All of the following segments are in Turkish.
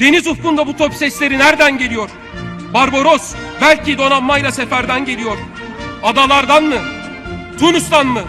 Deniz ufkunda bu top sesleri nereden geliyor? Barbaros belki donanmayla seferden geliyor. Adalardan mı? Tunus'tan mı?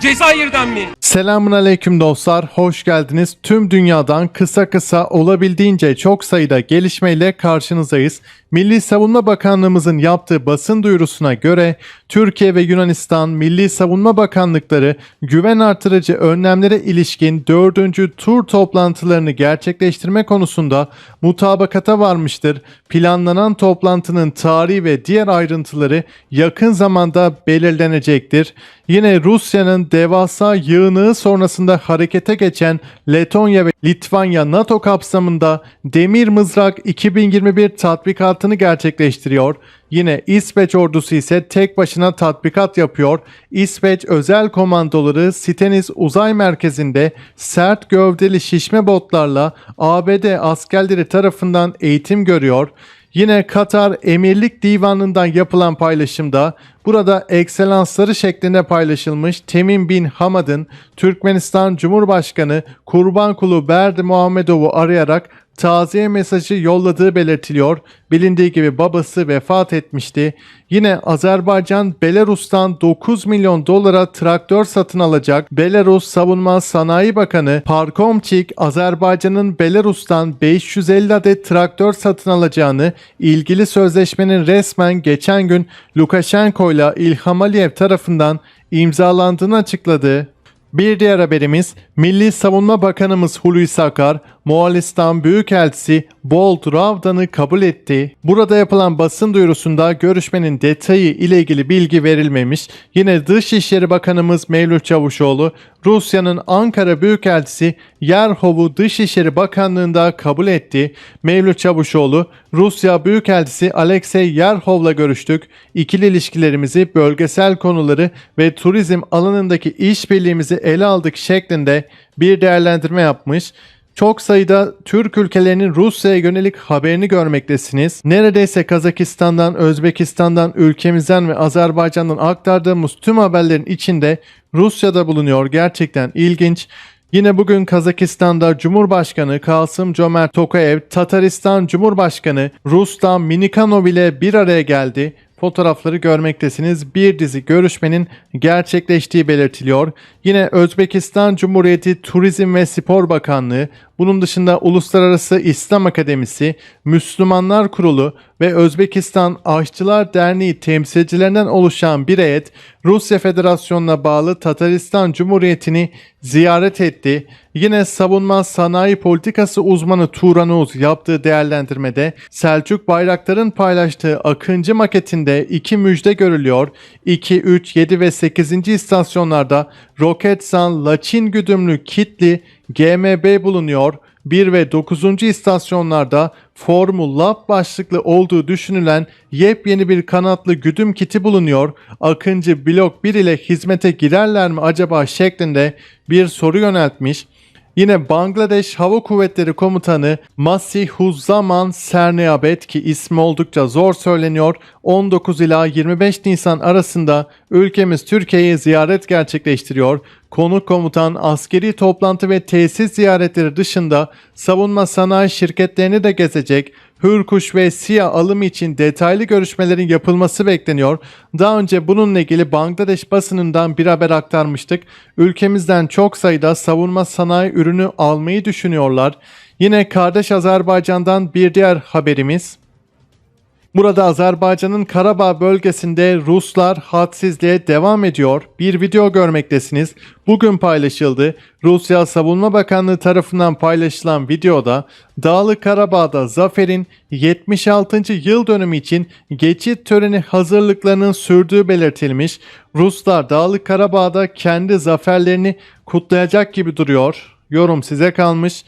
Cezayir'den mi? Selamun aleyküm dostlar, hoş geldiniz. Tüm dünyadan kısa kısa olabildiğince çok sayıda gelişmeyle karşınızdayız. Milli Savunma Bakanlığımızın yaptığı basın duyurusuna göre Türkiye ve Yunanistan Milli Savunma Bakanlıkları güven artırıcı önlemlere ilişkin 4. tur toplantılarını gerçekleştirme konusunda mutabakata varmıştır. Planlanan toplantının tarihi ve diğer ayrıntıları yakın zamanda belirlenecektir. Yine Rusya'nın devasa yığını sonrasında harekete geçen Letonya ve Litvanya NATO kapsamında Demir Mızrak 2021 tatbikatını gerçekleştiriyor. Yine İsveç ordusu ise tek başına tatbikat yapıyor. İsveç özel komandoları Sitenis Uzay Merkezi'nde sert gövdeli şişme botlarla ABD askerleri tarafından eğitim görüyor. Yine Katar Emirlik Divanı'ndan yapılan paylaşımda burada ekselansları şeklinde paylaşılmış Temim bin Hamad'ın Türkmenistan Cumhurbaşkanı Kurbankulu Berdi Muhammedov'u arayarak taziye mesajı yolladığı belirtiliyor. Bilindiği gibi babası vefat etmişti. Yine Azerbaycan Belarus'tan 9 milyon dolara traktör satın alacak. Belarus Savunma Sanayi Bakanı Parkomçik Azerbaycan'ın Belarus'tan 550 adet traktör satın alacağını, ilgili sözleşmenin resmen geçen gün Lukashenko ile İlham Aliyev tarafından imzalandığını açıkladı. Bir diğer haberimiz Milli Savunma Bakanımız Hulusi Akar, Moğolistan Büyükelçisi Bolt Ravdan'ı kabul etti. Burada yapılan basın duyurusunda görüşmenin detayı ile ilgili bilgi verilmemiş. Yine Dışişleri Bakanımız Mevlüt Çavuşoğlu, Rusya'nın Ankara Büyükelçisi Yerhov'u Dışişleri Bakanlığı'nda kabul etti. Mevlüt Çavuşoğlu, Rusya Büyükelçisi Alexey Yerhov'la görüştük. İkili ilişkilerimizi, bölgesel konuları ve turizm alanındaki işbirliğimizi ele aldık şeklinde bir değerlendirme yapmış. Çok sayıda Türk ülkelerinin Rusya'ya yönelik haberini görmektesiniz. Neredeyse Kazakistan'dan, Özbekistan'dan, ülkemizden ve Azerbaycan'dan aktardığımız tüm haberlerin içinde Rusya'da bulunuyor. Gerçekten ilginç. Yine bugün Kazakistan'da Cumhurbaşkanı Kasım Cömert Tokayev, Tataristan Cumhurbaşkanı Rustam Minikanov ile bir araya geldi. Fotoğrafları görmektesiniz. Bir dizi görüşmenin gerçekleştiği belirtiliyor. Yine Özbekistan Cumhuriyeti Turizm ve Spor Bakanlığı, bunun dışında Uluslararası İslam Akademisi, Müslümanlar Kurulu ve Özbekistan Aşçılar Derneği temsilcilerinden oluşan bir heyet Rusya Federasyonu'na bağlı Tataristan Cumhuriyeti'ni ziyaret etti. Yine savunma sanayi politikası uzmanı Turan Oğuz yaptığı değerlendirmede Selçuk Bayraktar'ın paylaştığı Akıncı maketinde iki müjde görülüyor. 2, 3, 7 ve 8. istasyonlarda Roketsan, Laçin güdümlü Kitli, GMB bulunuyor. 1 ve 9. istasyonlarda Formul Lab başlıklı olduğu düşünülen yepyeni bir kanatlı güdüm kiti bulunuyor. Akıncı Blok 1 ile hizmete girerler mi acaba şeklinde bir soru yöneltmiş. Yine Bangladeş Hava Kuvvetleri Komutanı Masihuzzaman Serneabet ki ismi oldukça zor söyleniyor. 19 ila 25 Nisan arasında ülkemiz Türkiye'ye ziyaret gerçekleştiriyor. Konuk komutan askeri toplantı ve tesis ziyaretleri dışında savunma sanayi şirketlerini de gezecek. Hürkuş ve SİA alımı için detaylı görüşmelerin yapılması bekleniyor. Daha önce bununla ilgili Bangladeş basınından bir haber aktarmıştık. Ülkemizden çok sayıda savunma sanayi ürünü almayı düşünüyorlar. Yine kardeş Azerbaycan'dan bir diğer haberimiz. Burada Azerbaycan'ın Karabağ bölgesinde Ruslar hadsizliğe devam ediyor. Bir video görmektesiniz. Bugün paylaşıldı. Rusya Savunma Bakanlığı tarafından paylaşılan videoda Dağlı Karabağ'da zaferin 76. yıl dönümü için geçit töreni hazırlıklarının sürdüğü belirtilmiş. Ruslar Dağlı Karabağ'da kendi zaferlerini kutlayacak gibi duruyor. Yorum size kalmış.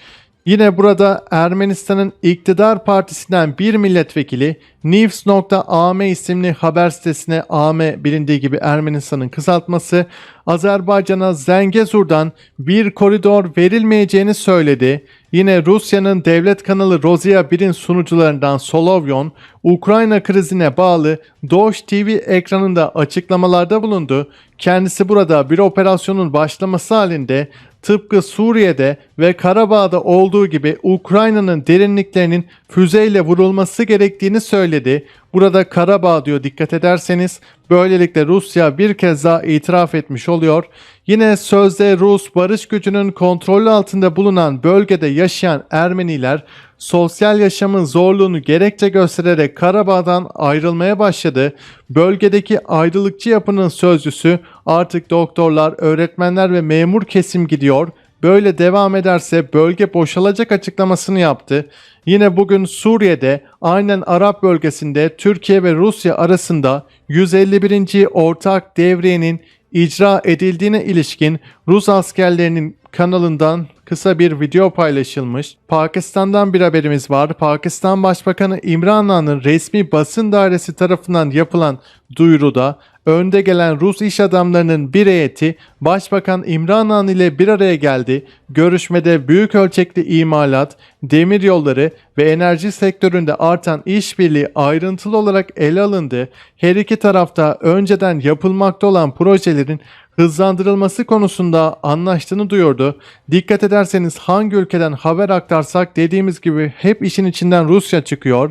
Yine burada Ermenistan'ın iktidar partisinden bir milletvekili News.am isimli haber sitesine AM bilindiği gibi Ermenistan'ın kısaltması Azerbaycan'a Zengezur'dan bir koridor verilmeyeceğini söyledi. Yine Rusya'nın devlet kanalı Rozia 1'in sunucularından Solovyon, Ukrayna krizine bağlı Doş TV ekranında açıklamalarda bulundu. Kendisi burada bir operasyonun başlaması halinde tıpkı Suriye'de ve Karabağ'da olduğu gibi Ukrayna'nın derinliklerinin füzeyle vurulması gerektiğini söyledi. Burada Karabağ diyor dikkat ederseniz böylelikle Rusya bir kez daha itiraf etmiş oluyor. Yine sözde Rus barış gücünün kontrolü altında bulunan bölgede yaşayan Ermeniler sosyal yaşamın zorluğunu gerekçe göstererek Karabağ'dan ayrılmaya başladı. Bölgedeki ayrılıkçı yapının sözcüsü artık doktorlar, öğretmenler ve memur kesim gidiyor. Böyle devam ederse bölge boşalacak açıklamasını yaptı. Yine bugün Suriye'de aynen Arap bölgesinde Türkiye ve Rusya arasında 151. ortak devriyenin icra edildiğine ilişkin Rus askerlerinin kanalından kısa bir video paylaşılmış. Pakistan'dan bir haberimiz var. Pakistan Başbakanı İmran Han'ın resmi basın dairesi tarafından yapılan duyuruda önde gelen Rus iş adamlarının bir heyeti Başbakan İmran Han ile bir araya geldi. Görüşmede büyük ölçekli imalat, demir yolları ve enerji sektöründe artan işbirliği ayrıntılı olarak ele alındı. Her iki tarafta önceden yapılmakta olan projelerin hızlandırılması konusunda anlaştığını duyurdu. Dikkat ederseniz hangi ülkeden haber aktarsak dediğimiz gibi hep işin içinden Rusya çıkıyor.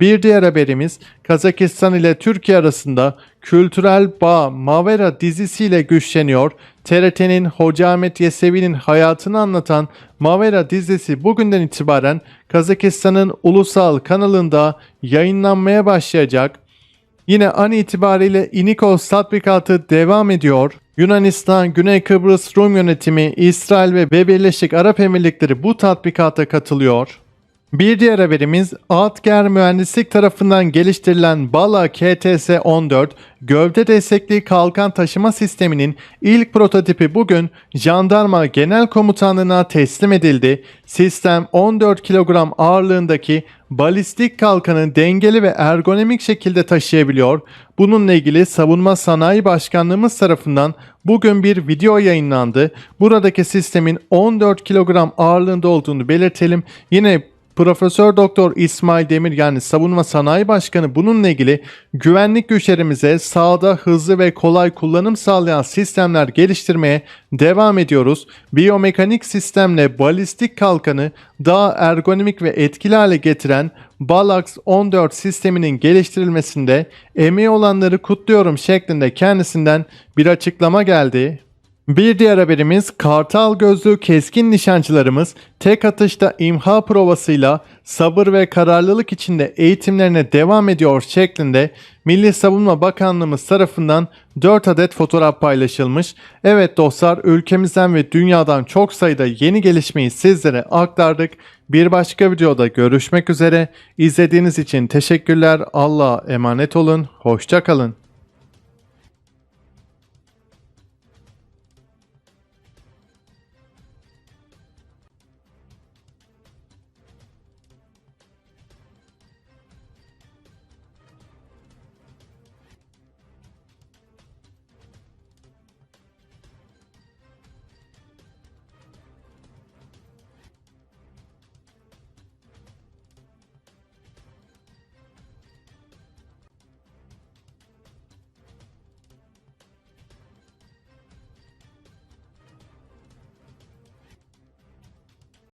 Bir diğer haberimiz Kazakistan ile Türkiye arasında kültürel bağ Mavera dizisiyle güçleniyor. TRT'nin Hoca Ahmet Yesevi'nin hayatını anlatan Mavera dizisi bugünden itibaren Kazakistan'ın ulusal kanalında yayınlanmaya başlayacak. Yine an itibariyle Inikos tatbikatı devam ediyor. Yunanistan, Güney Kıbrıs Rum yönetimi, İsrail ve Birleşik Arap Emirlikleri bu tatbikata katılıyor. Bir diğer haberimiz Atger Mühendislik tarafından geliştirilen Bala KTS-14 gövde destekli kalkan taşıma sisteminin ilk prototipi bugün Jandarma Genel Komutanlığı'na teslim edildi. Sistem 14 kilogram ağırlığındaki balistik kalkanı dengeli ve ergonomik şekilde taşıyabiliyor. Bununla ilgili Savunma Sanayi Başkanlığımız tarafından bugün bir video yayınlandı. Buradaki sistemin 14 kilogram ağırlığında olduğunu belirtelim. Yine Profesör Doktor İsmail Demir yani Savunma Sanayi Başkanı bununla ilgili güvenlik güçlerimize sahada hızlı ve kolay kullanım sağlayan sistemler geliştirmeye devam ediyoruz. Biyomekanik sistemle balistik kalkanı daha ergonomik ve etkili hale getiren Balax 14 sisteminin geliştirilmesinde emeği olanları kutluyorum şeklinde kendisinden bir açıklama geldi. Bir diğer haberimiz kartal gözlü keskin nişancılarımız tek atışta imha provasıyla sabır ve kararlılık içinde eğitimlerine devam ediyor şeklinde Milli Savunma Bakanlığımız tarafından 4 adet fotoğraf paylaşılmış. Evet dostlar ülkemizden ve dünyadan çok sayıda yeni gelişmeyi sizlere aktardık. Bir başka videoda görüşmek üzere. İzlediğiniz için teşekkürler. Allah'a emanet olun. Hoşçakalın.